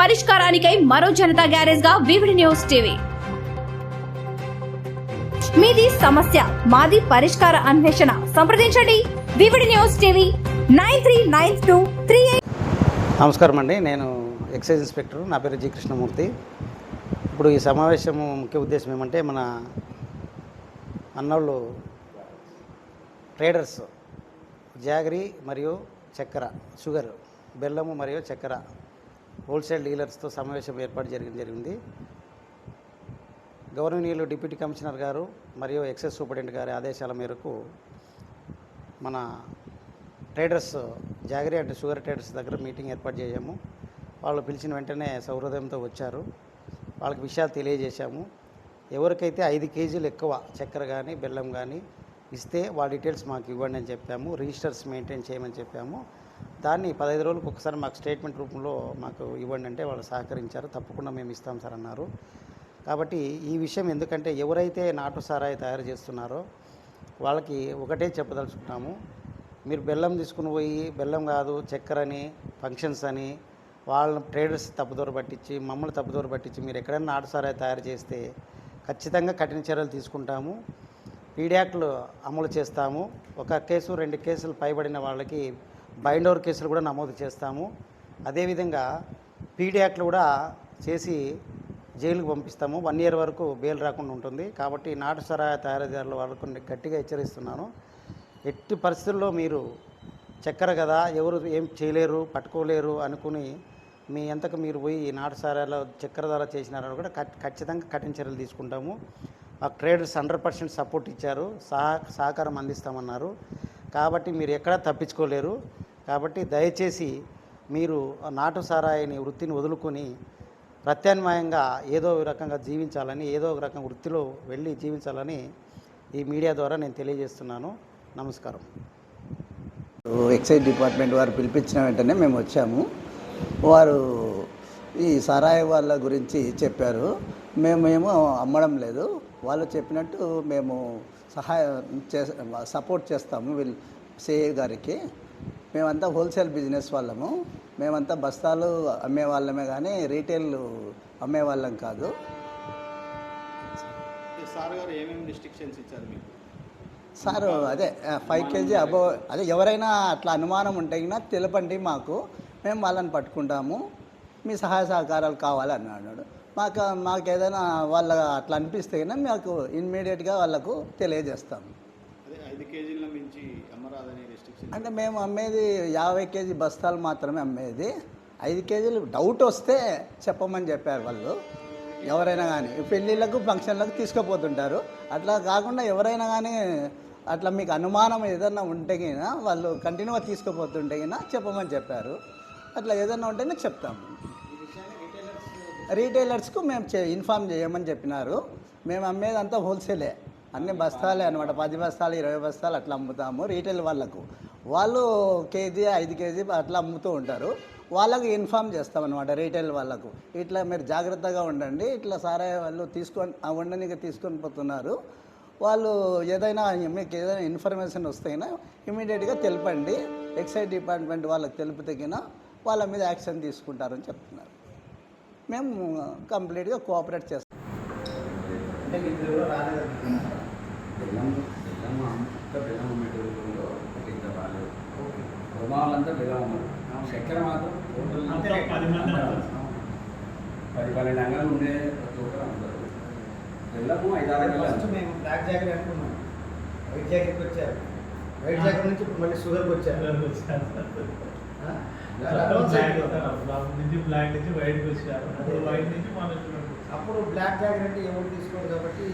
పరిష్కారానికై మరో జనతా గ్యారేజ్గా VVD news TV. మీది సమస్య మాది పరిష్కార అన్వేషణ. సంప్రదించండి. VVD news TV nine three nine two three నమస్కారం అండి. నేను ఎక్సైజ్ ఇన్స్పెక్టర్. నా పేరు జి కృష్ణమూర్తి. ఇప్పుడు ఈ సమావేశం ముఖ్య ఉద్దేశం ఏమంటే మన అన్నోళ్ళు ట్రేడర్స్ జాగరి మరియు చక్కెర షుగర్ బెల్లము మరియు చక్కెర హోల్సేల్ డీలర్స్తో సమావేశం ఏర్పాటు జరిగింది జరిగింది. గౌరవనీయులు డిప్యూటీ కమిషనర్ గారు మరియు ఎక్సైజ్ సూపరింటెండెంట్ గారి ఆదేశాల మేరకు మన traders jaggery and sugar traders దగ్గర మీటింగ్ ఏర్పాటు చేశాము. వాళ్ళు పిలిచిన వెంటనే సౌహృదయంతో వచ్చారు. వాళ్ళకి విషయాలు తెలియజేశాము. ఎవరికైతే ఐదు కేజీలు ఎక్కువ చక్కెర కానీ బెల్లం కానీ ఇస్తే వాళ్ళ డీటెయిల్స్ మాకు ఇవ్వండి అని చెప్పాము. రిజిస్టర్స్ మెయింటైన్ చేయమని చెప్పాము. దాన్ని పదహైదు రోజులకు ఒకసారి మాకు స్టేట్మెంట్ రూపంలో మాకు ఇవ్వండి అంటే వాళ్ళు సహకరించారు. తప్పకుండా మేము ఇస్తాం సార్ అన్నారు. కాబట్టి ఈ విషయం ఎందుకంటే ఎవరైతే నాటు సారాయి తయారు చేస్తున్నారో వాళ్ళకి ఒకటే చెప్పదలుచుకున్నాము మీరు బెల్లం తీసుకుని పోయి బెల్లం కాదు చక్కెర అని ఫంక్షన్స్ అని వాళ్ళ ట్రేడర్స్ తప్పుదోర పట్టించి మమ్మల్ని తప్పుదోర పట్టించి మీరు ఎక్కడైనా నాటు సారాయి తయారు చేస్తే ఖచ్చితంగా కఠిన చర్యలు తీసుకుంటాము. పీడియాక్లు అమలు చేస్తాము. ఒక కేసు రెండు కేసులు పైబడిన వాళ్ళకి బైండ్ ఓవర్ కేసులు కూడా నమోదు చేస్తాము. అదేవిధంగా పీడియాట్లు కూడా చేసి జైలుకు పంపిస్తాము. వన్ ఇయర్ వరకు బెయిల్ రాకుండా ఉంటుంది. కాబట్టి నాటు సరాయ తయారీదారుల వాళ్ళకు గట్టిగా హెచ్చరిస్తున్నాను. ఎట్టి పరిస్థితుల్లో మీరు చక్కెర కదా ఎవరు ఏం చేయలేరు పట్టుకోలేరు అనుకుని మీ ఎంతకు మీరు పోయి ఈ నాటు చక్కెర ద్వారా చేసినారని కూడా ఖచ్చితంగా కఠిన చర్యలు తీసుకుంటాము. ఆ ట్రేడర్స్ హండ్రెడ్ పర్సెంట్ సపోర్ట్ ఇచ్చారు. సహా సహకారం అందిస్తామన్నారు. కాబట్టి మీరు ఎక్కడా తప్పించుకోలేరు. కాబట్టి దయచేసి మీరు ఆ నాటు సారాయిని వృత్తిని వదులుకొని ప్రత్యామ్నాయంగా ఏదో ఒక రకంగా జీవించాలని ఏదో ఒక రకంగా వృత్తిలో వెళ్ళి జీవించాలని ఈ మీడియా ద్వారా నేను తెలియజేస్తున్నాను. నమస్కారం. ఎక్సైజ్ డిపార్ట్మెంట్ వారు పిలిపించిన వెంటనే మేము వచ్చాము. వారు ఈ సారాయి వాళ్ళ గురించి చెప్పారు. మేమేమో అమ్మడం లేదు. వాళ్ళు చెప్పినట్టు మేము సహాయం చే సపోర్ట్ చేస్తాము వీళ్ళు సిఏ గారికి. మేమంతా హోల్సేల్ బిజినెస్ వాళ్ళము. మేమంతా బస్తాలు అమ్మే వాళ్ళమే కానీ రీటైల్ అమ్మే వాళ్ళం కాదు. సార్ గారు ఏమేమి రిస్ట్రిక్షన్స్ ఇచ్చారు మీకు? సార్ అదే ఫైవ్ కేజీ అబో అదే ఎవరైనా అట్లా అనుమానం ఉంటే తెలపండి మాకు. మేము వాళ్ళని పట్టుకుంటాము. మీ సహాయ సహకారాలు కావాలన్నాడు. మాకు మాకు ఏదైనా వాళ్ళ అట్లా అనిపిస్తే మాకు ఇమ్మీడియట్గా వాళ్ళకు తెలియజేస్తాము. అదే కేజీల మించి అమ్మరాదని రెస్ట్రిక్షన్ అంటే మేము అమ్మేది యాభై కేజీ బస్తాలు మాత్రమే అమ్మేది. ఐదు కేజీలు డౌట్ వస్తే చెప్పమని చెప్పారు వాళ్ళు. ఎవరైనా కానీ పెళ్ళిళ్ళకు ఫంక్షన్లకు తీసుకుపోతుంటారు. అట్లా కాకుండా ఎవరైనా కానీ అట్లా మీకు అనుమానం ఏదన్నా ఉంటే గినా వాళ్ళు కంటిన్యూగా తీసుకుపోతుంటే గినా చెప్పమని చెప్పారు. అట్లా ఏదన్నా ఉంటేనే చెప్తాము. రీటైలర్స్కు మేము ఇన్ఫామ్ చేయమని చెప్పినారు. మేము అమ్మేదంతా హోల్సేలే అన్ని బస్తాలే అనమాట పది బస్తాలు ఇరవై బస్తాలు అట్లా అమ్ముతాము రీటైల్ వాళ్ళకు. వాళ్ళు కేజీ ఐదు కేజీ అట్లా అమ్ముతూ ఉంటారు. వాళ్ళకు ఇన్ఫామ్ చేస్తామన్నమాట రీటైల్ వాళ్ళకు. ఇట్లా మీరు జాగ్రత్తగా ఉండండి. ఇట్లా సారే వాళ్ళు తీసుకొని ఆ ఉండనికి తీసుకొని పోతున్నారు. వాళ్ళు ఏదైనా మీకు ఏదైనా ఇన్ఫర్మేషన్ వస్తేనా ఇమీడియట్గా తెలపండి. ఎక్సైజ్ డిపార్ట్మెంట్ వాళ్ళకి తెలిపితే వాళ్ళ మీద యాక్షన్ తీసుకుంటారని చెప్తున్నారు. మేము కంప్లీట్గా కోఆపరేట్ చేస్తాం అంటే మీకు ఎవరో రాలేదు బెల్లం బెల్లం అంతా బెల్లం అమ్మేటోళ్ళు ఒకటి ఇంత రాలేదు. వాళ్ళంతా బెల్లం అమ్మరు చక్కెర మాత్రం పది పన్నెండు అంగళ్ళు ఉండే ప్రతి ఒక్కరు అమ్ముతారు బెల్లము ఐదారు ఫస్ట్ మేము బ్లాక్ జాకెట్ అనుకున్నాం. వైట్ జాకెట్కి వచ్చారు. వైట్ జాకెట్ నుంచి మళ్ళీ షుగర్కి వచ్చారు. బ్లాక్ నుంచి బ్లాక్ నుంచి వైట్ వచ్చారు. అప్పుడు వైట్ నుంచి అప్పుడు బ్లాక్ జాకెట్ అంటే ఎవరు తీసుకోరు కాబట్టి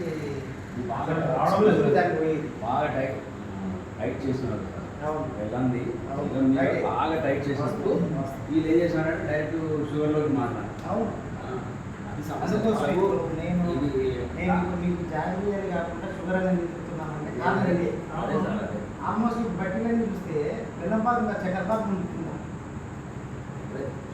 బాగా టైట్ టైట్ చేస్తున్నారు. బాగా టైట్ చేసినప్పుడు వీళ్ళు ఏం చేసినారంటే డైరెక్ట్ షుగర్లోకి మారినారు అవును నేను మీకు జాగ్రత్త కాకుండా షుగర్ అనేది చెప్తున్నానంటే. ఆల్మోస్ట్ బట్టీలన్నీ చూస్తే బెల్లం పాకం చక్కెర పాకం